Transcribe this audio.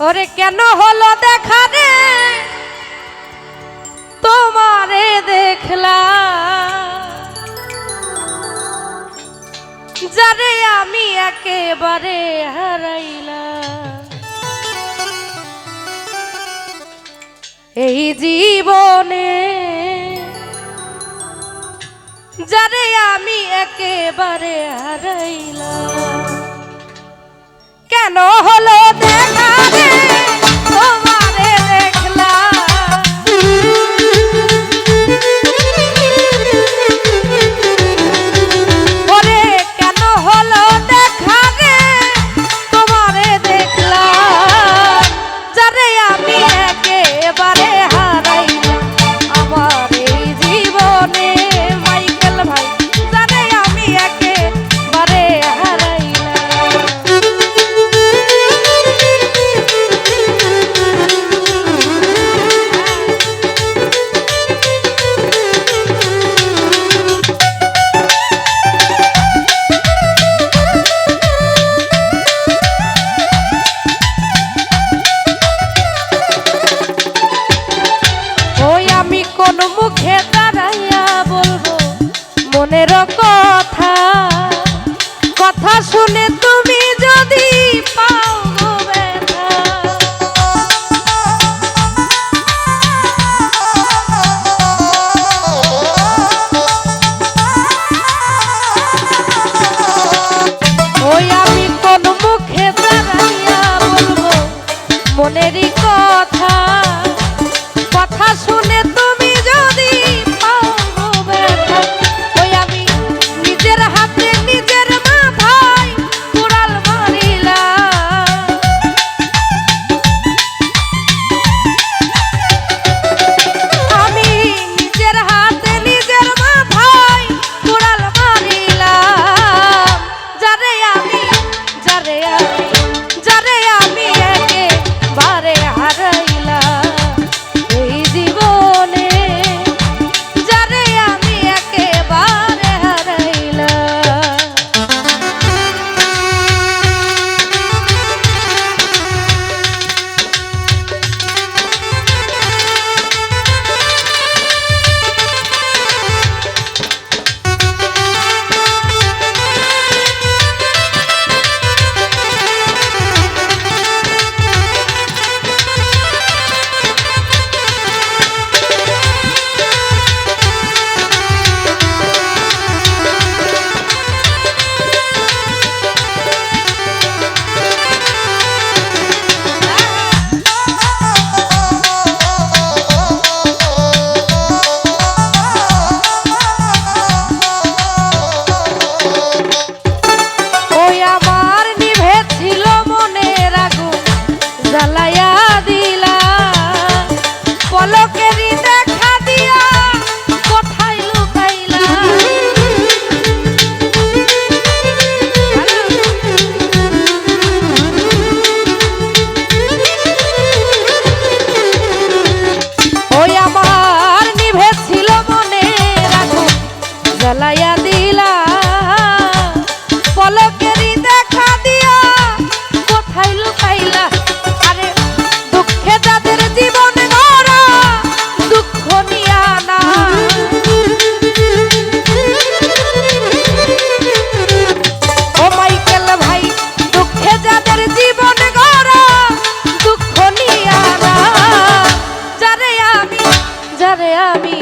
ওরে কেন হলো দেখা রে? তোমারে দেখলা যারে আমি একেবারে হারাইলা এই জীবনে যারে আমি একেবারে হারাইলা কেন হলো দেখা ফেলাইয়া দিলা। পলকেরি দেখা দিয়া কোথায় লুকাইলা? আরে দুঃখে তাদের জীবন গড়া, দুঃখ নিয়া না। ও মাইকেল ভাই, দুঃখে যাদের জীবন গড়া, দুঃখ নিয়া না। যারে আমি যারে আমি